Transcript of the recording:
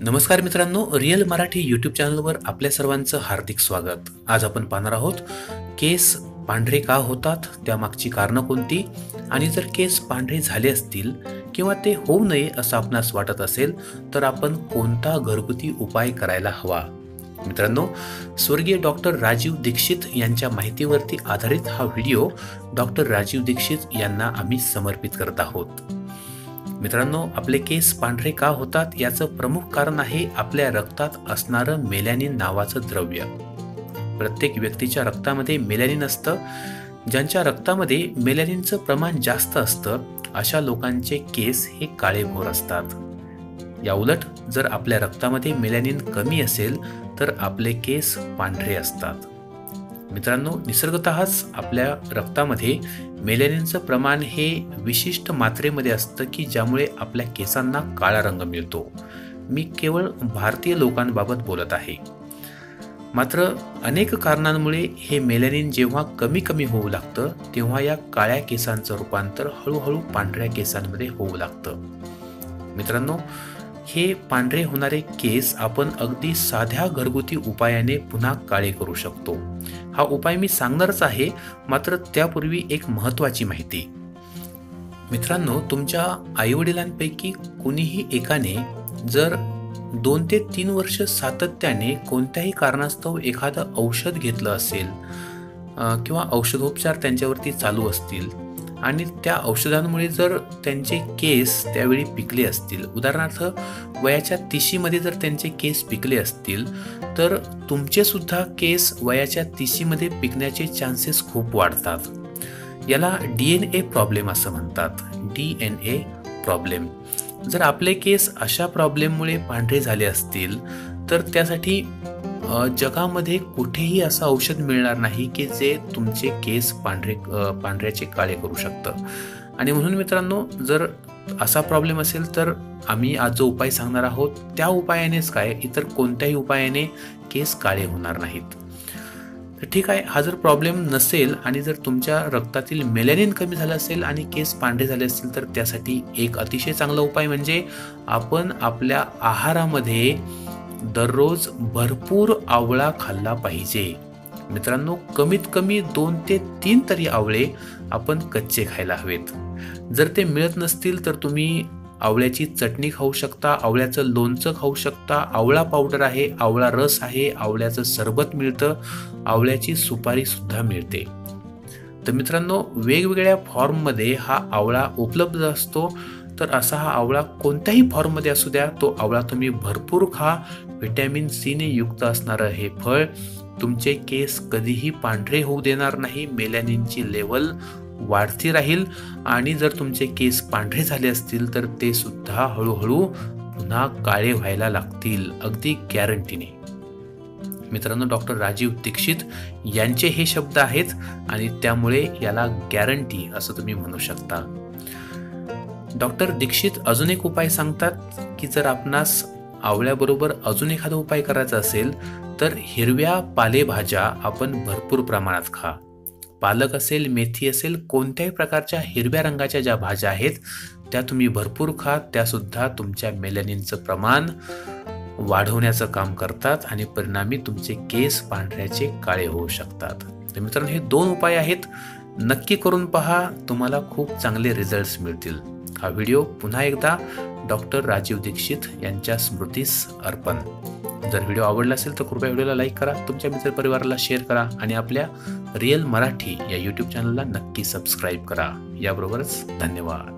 नमस्कार मित्रांनो real Marathi YouTube चॅनलवर आपल्या सर्वांचं हार्दिक स्वागत. आज आपण पाहणार आहोत केस पांढरे का होतात त्यामागची कारणं कोणती? आणि जर केस पांढरे झाले असतील किंवा ते होऊ नये असं आपणास वाटत असेल तर आपण कोणता घरगुती उपाय करायला हवा? मित्रांनो स्वर्गीय डॉक्टर राजीव दीक्षित यांच्या माहितीवरती आधारित हा व्हिडिओ डॉक्टर राजीव दीक्षित यांना आम्ही समर्पित करत आहोत. मित्रांनो आपले केस पांढरे का होतात याचं प्रमुख कारण आहे आपल्या रक्तात असणारं मेलॅनिन नावाचं द्रव्य. प्रत्येक व्यक्तीच्या रक्तामध्ये मेलॅनिन असतं. ज्यांच्या रक्तामध्ये मेलॅनिनचं प्रमाण जास्त असतं अशा लोकांचे केस हे काळेभोर असतात. याउलट जर आपल्या रक्तामध्ये मेलॅनिन कमी असेल तर आपले केस पांढरे असतात. मित्रांनो निसर्गतःच आपल्या रक्तामध्ये मेलेनिनचं प्रमाण हे विशिष्ट मात्रेमध्ये असतं की ज्यामुळे आपल्या केसांना काळा रंग मिळतो. मी केवळ भारतीय लोकांबाबत बोलत आहे. मात्र अनेक कारणांमुळे हे मेलेनिन जेव्हा कमी कमी होऊ लागतं तेव्हा या काळ्या केसांचं रूपांतर हळूहळू पांढऱ्या केसांमध्ये होऊ लागतं. मित्रांनो हे पांढरे होणारे केस आपण अगदी साध्या घरगुती उपायाने पुन्हा काळे करू शकतो. हा उपाय मी सांगणारच आहे मात्र त्यापूर्वी एक महत्वाची माहिती. मित्रांनो तुमच्या आईवडिलांपैकी कुणीही एकाने जर दोन ते तीन वर्ष सातत्याने कोणत्याही कारणास्तव एखादं औषध घेतलं असेल किंवा औषधोपचार त्यांच्यावरती चालू असतील आणि त्या औषधांमुळे जर त्यांचे केस त्यावेळी पिकले असतील उदाहरणार्थ वयाच्या तिशीमध्ये जर त्यांचे केस पिकले असतील तर तुमचेसुद्धा केस वयाच्या तिशीमध्ये पिकण्याचे चान्सेस खूप वाढतात. याला डी एन ए प्रॉब्लेम असं म्हणतात. डी एन ए प्रॉब्लेम जर आपले केस अशा प्रॉब्लेममुळे पांढरे झाले असतील तर त्यासाठी जगामध्ये कुठेही असं औषध मिळणार नाही की जे तुमचे केस पांढरे पांढऱ्याचे काळे करू शकतं. आणि म्हणून मित्रांनो जर असा प्रॉब्लेम असेल तर आम्ही आज जो उपाय सांगणार आहोत त्या उपायानेच काय इतर कोणत्याही उपायाने केस काळे होणार नाहीत. तर ठीक आहे हा जर प्रॉब्लेम नसेल आणि जर तुमच्या रक्तातील मेलॅनिन कमी झालं असेल आणि केस पांढरे झाले असतील तर त्यासाठी एक अतिशय चांगला उपाय म्हणजे आपण आपल्या आहारामध्ये दररोज भरपूर आवळा खाल्ला पाहिजे. मित्रांनो कमीत कमी दोन ते तीन तरी आवळे आपण कच्चे खायला हवेत. जर ते मिळत नसतील तर तुम्ही आवळ्याची चटणी खाऊ शकता आवळ्याचं लोणचं खाऊ शकता आवळा पावडर आहे आवळा रस आहे आवळ्याचं सरबत मिळतं आवळ्याची सुपारी सुद्धा मिळते. तर मित्रांनो वेगवेगळ्या फॉर्ममध्ये हा आवळा उपलब्ध असतो. तर असा हा आवळा कोणत्याही फॉर्ममध्ये असू द्या तो आवळा तुम्ही भरपूर खा. व्हिटॅमिन सीने युक्त असणारं हे फळ तुमचे केस कधीही पांढरे होऊ देणार नाही मेलॅनिनची लेवल वाढती राहील. आणि जर तुमचे केस पांढरे झाले असतील तर ते सुद्धा हळूहळू पुन्हा काळे व्हायला लागतील अगदी गॅरंटीने मित्रांनो डॉक्टर राजीव दीक्षित यांचे हे शब्द आहेत आणि त्यामुळे याला गॅरंटी असं तुम्ही म्हणू शकता. डॉक्टर दीक्षित अजून एक उपाय सांगतात की जर आपणास आवळ्याबरोबर अजून एखादा उपाय करायचा असेल तर हिरव्या पालेभाज्या आपण भरपूर प्रमाणात खा. पालक असेल मेथी असेल कोणत्याही प्रकारच्या हिरव्या रंगाच्या ज्या भाज्या आहेत त्या तुम्ही भरपूर खा. त्यासुद्धा तुमच्या मेलॅनिनचं प्रमाण वाढवण्याचं काम करतात आणि परिणामी तुमचे केस पांढऱ्याचे काळे होऊ शकतात. तर मित्रांनो हे दोन उपाय आहेत. नक्की करून पहा. तुम्हाला खूप चांगले रिझल्ट्स मिळतील. हा व्हिडिओ पुन्हा एकदा डॉक्टर राजीव दीक्षित यांच्या स्मृतीस अर्पण. जर व्हिडिओ आवडला असेल तर कृपया व्हिडिओला लाईक करा तुमच्या मित्रपरिवाराला शेअर करा आणि आपल्या रिअल मराठी या यूट्यूब चॅनलला नक्की सबस्क्राईब करा. याबरोबरच धन्यवाद.